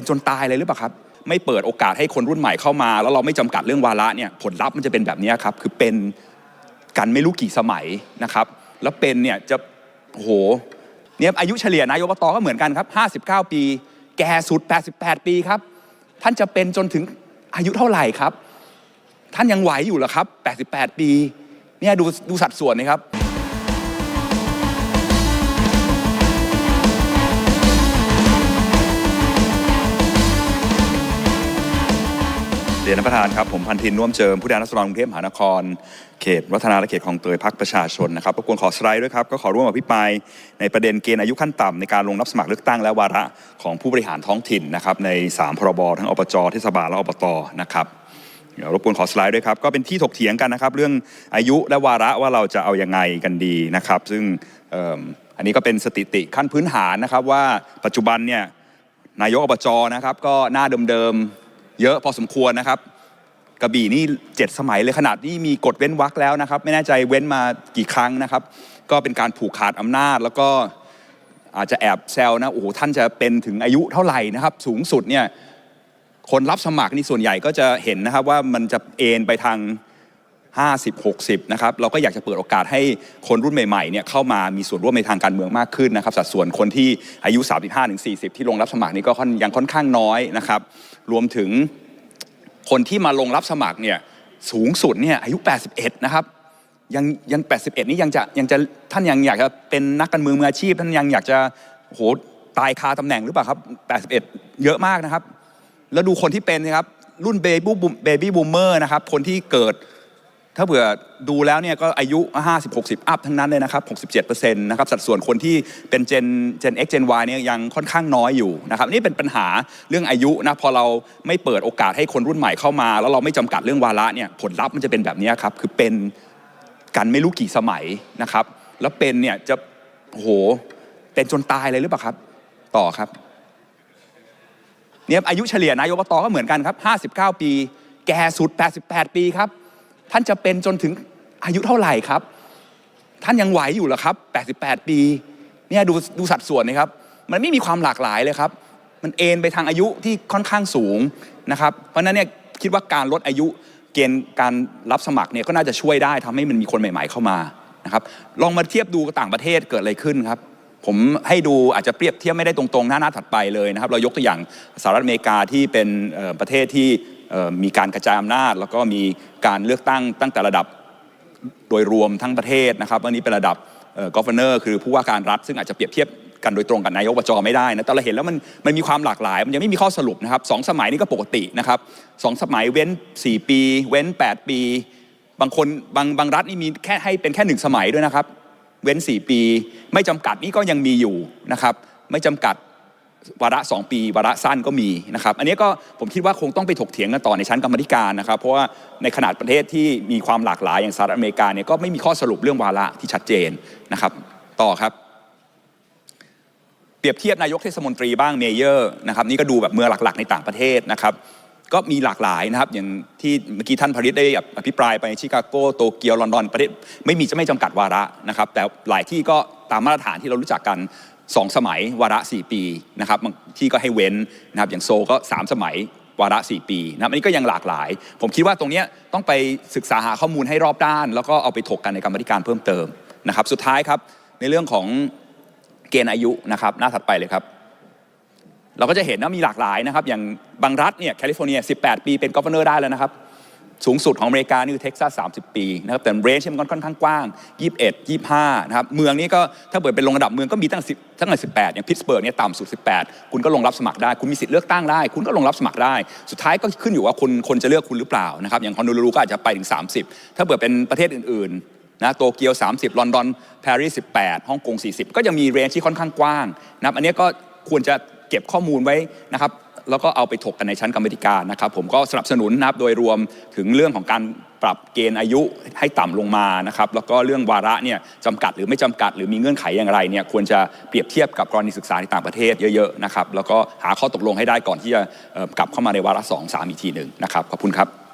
เป็นจนตายเลยหรือเปล่าครับ ไม่เปิดโอกาสให้คนรุ่นใหม่เข้ามา แล้วเราไม่จำกัดเรื่องวาระเนี่ยผลลัพธ์มันจะเป็นแบบนี้ครับ คือเป็นกันไม่รู้กี่สมัยนะครับ แล้วเป็นเนี่ยจะโหเนี่ยอายุเฉลี่ยนายกอบตก็เหมือนกันครับ 59 ปี แก่สุด 88 ปีครับ ท่านจะเป็นจนถึงอายุเท่าไหร่ครับ ท่านยังไหวอยู่หรอครับ 88 ปี เนี่ยดูดูสัดส่วนนะครับ รียนท่านประธานครับ ผมพันธินน่วมเจิมผู้แทนรัศดรกรุงเทพมหานคร เขตวัฒนาและเขตคลองเตยพักประชาชนนะครับรบกวนขอสไลด์ด้วยครับ ก็ขอร่วมอภิปรายในประเด็นเกณฑ์อายุขั้นต่ำในการลงรับสมัครเลือกตั้งและวาระของผู้บริหารท้องถิ่นนะครับใน 3 พรบทั้งอบจเทศบาลและอบตนะครับเดี๋ยวรบกวนขอสไลด์ด้วยครับ ก็เป็นที่ถกเถียงกันนะครับ เรื่องอายุและวาระว่าเราจะเอายังไงกันดีนะครับ ซึ่งอ,อันนี้ก็เป็นสถิติขั้นพื้นฐานนะครับว่าปัจจุบันเนี่ยนายกอบจนะครับก็หน้าเดิม เยอะพอสมควรนะครับกระบี่นี่เจ็ดสมัยเลยขนาดนี้มีกฎเว้นวรรคแล้วนะครับ ไม่แน่ใจเว้นมากี่ครั้งนะครับ ก็เป็นการผูกขาดอำนาจ แล้วก็อาจจะแอบแซวนะโอ้โหท่านจะเป็นถึงอายุเท่าไหร่นะครับ สูงสุดเนี่ยคนรับสมัครนี่ส่วนใหญ่ก็จะเห็นนะครับว่ามันจะเอ็นไปทาง 50 60 นะครับ เราก็อยากจะเปิดโอกาสให้คนรุ่นใหม่ๆ เนี่ยเข้ามามีส่วนร่วมในทางการเมืองมากขึ้นนะครับ สัดส่วนคนที่อายุ 35ถึง40 ที่ลงรับสมัครนี่ก็ยังค่อนข้างน้อยนะครับ รวมถึงคนที่มาลงรับสมัครเนี่ยสูงสุดเนี่ยอายุ 81 นะครับ ยังยัง 81 นี่ยังจะยังจะท่านยังอยากจะเป็นนักการเมืองมืออาชีพ ท่านยังอยากจะโหตายคาตำแหน่งหรือเปล่าครับ 81 เยอะมากนะครับ แล้วดูคนที่เป็นนะครับรุ่นเบบี้บูมเบบี้บูมเมอร์นะครับคนที่เกิด ถ้าเผื่อดูแล้วเนี่ยก็อายุ 50 60 อัพทั้งนั้นเลยนะครับ 67%นะครับสัดส่วนคนที่เป็นเจน Gen X Gen Y เนี่ยยังค่อนข้างน้อยอยู่นะครับนี่เป็นปัญหาเรื่องอายุนะพอเราไม่เปิดโอกาสให้คนรุ่นใหม่เข้ามา แล้วเราไม่จำกัดเรื่องวาระเนี่ยผลลัพธ์มันจะเป็นแบบนี้ครับคือเป็นกันไม่รู้กี่สมัยนะครับ แล้วเป็นเนี่ยจะโหเป็นจนตายเลยหรือเปล่าครับ ต่อครับเนี่ยอายุเฉลี่ยนายกบตก็เหมือนกันครับ 59 ปี แก่สุด 88 ปีครับ ท่านจะเป็นจนถึงอายุเท่าไหร่ครับ ท่านยังไหวอยู่เหรอครับ 88 ปีเนี่ยดูดูสัดส่วนนะครับ มันไม่มีความหลากหลายเลยครับ มันเอนไปทางอายุที่ค่อนข้างสูงนะครับ เพราะนั้นเนี่ยคิดว่าการลดอายุเกณฑ์การรับสมัครเนี่ยก็น่าจะช่วยได้ทำให้มันมีคนใหม่ ๆเข้ามานะครับ ลองมาเทียบดูต่างประเทศเกิดอะไรขึ้นครับ ผมให้ดูอาจจะเปรียบเทียบไม่ได้ตรงๆ หน้าหน้าถัดไปเลยนะครับ เรายกตัวอย่างสหรัฐอเมริกาที่เป็นประเทศที่ มีการกระจายอำนาจ แล้วก็มีการเลือกตั้งตั้งแต่ระดับโดยรวมทั้งประเทศนะครับอันนี้เป็นระดับกอฟเนอร์คือผู้ว่าการรัฐซึ่งอาจจะเปรียบเทียบกันโดยตรงกับนายกอบจไม่ได้นะแต่เราเห็นแล้วมันมันมีความหลากหลาย มันยังไม่มีข้อสรุปนะครับสองสมัยนี่ก็ปกตินะครับสองสมัยเว้น 4 ปี เว้น 8 ปี บางคนบางบางรัฐนี่มีแค่ให้เป็นแค่หนึ่งสมัยด้วยนะครับ เว้น 4 ปี ไม่จำกัดนี่ก็ยังมีอยู่นะครับ ไม่จำกัด วาระ 2 ปี วาระสั้นก็มีนะครับ อันนี้ก็ผมคิดว่าคงต้องไปถกเถียงกันต่อในชั้นกรรมธิการนะครับ เพราะว่าในขนาดประเทศที่มีความหลากหลายอย่างสหรัฐอเมริกาเนี่ยก็ไม่มีข้อสรุปเรื่องวาระที่ชัดเจนนะครับ ต่อครับ เปรียบเทียบนายกเทศมนตรีบ้างเมเยอร์นะครับนี่ก็ดูแบบเมืองหลักๆ ในต่างประเทศนะครับ ก็มีหลากหลายนะครับ อย่างที่เมื่อกี้ท่านพริตได้อภิปรายไปชิคาโกโตเกียวลอนดอนประเทศไม่มีจะไม่จำกัดวาระนะครับ แต่หลายที่ก็ตามมาตรฐานที่เรารู้จักกัน 2 สมัยวาระ 4 ปีนะครับบางที่ก็ให้เว้นนะครับอย่างโซก็ 3 สมัยวาระ 4 ปีนะอันนี้ก็ยังหลากหลาย ผมคิดว่าตรงนี้ต้องไปศึกษาหาข้อมูลให้รอบด้าน แล้วก็เอาไปถกกันในกรรมธิการเพิ่มเติมนะครับ สุดท้ายครับในเรื่องของเกณฑ์อายุนะครับหน้าถัดไปเลยครับ เราก็จะเห็นว่ามีหลากหลายนะครับ อย่างบางรัฐเนี่ยแคลิฟอร์เนีย 18 ปีเป็นก o v เนอร์ได้แล้วนะครับ สูงสุดของอเมริกานี่คือเท็กซัส30 ปีนะครับแต่เรนจ์มันค่อนข้างกว้าง 21 25นะครับเมืองนี้ก็ถ้าเปิดเป็นลงระดับเมืองก็มีตั้ง10ตั้งแต่18 อย่างพิตสเบิร์กเนี่ยต่ำสุด 18 คุณก็ลงรับสมัครได้ คุณมีสิทธิ์เลือกตั้งได้ คุณก็ลงรับสมัครได้ สุดท้ายก็ขึ้นอยู่ว่าคนคนจะเลือกคุณหรือเปล่านะครับอย่างฮอนดูลูก็อาจจะไปถึง 30 ถ้าเปิดเป็นประเทศอื่นๆนะโตเกียว 30 ลอนดอนปารีส18ฮ่องกง 40 ก็ยังมีเรนจ์ที่ค่อนข้างกว้างนะครับอันนี้ก็ควรจะเก็บข้อมูลไว้นะครับ แล้วก็เอาไปถกกันในชั้นกรรมธิการนะครับผมก็สนับสนุนนะครับโดยรวมถึงเรื่องของการปรับเกณฑ์อายุให้ต่ำลงมานะครับแล้วก็เรื่องวาระเนี่ยจำกัดหรือไม่จำกัด หรือมีเงื่อนไขอย่างไรเนี่ยควรจะเปรียบเทียบกับกรณีศึกษาในต่างประเทศเยอะๆนะครับแล้วก็หาข้อตกลงให้ได้ก่อนที่จะกลับเข้ามาในวาระสองสามอีกทีหนึ่งนะครับขอบคุณครับ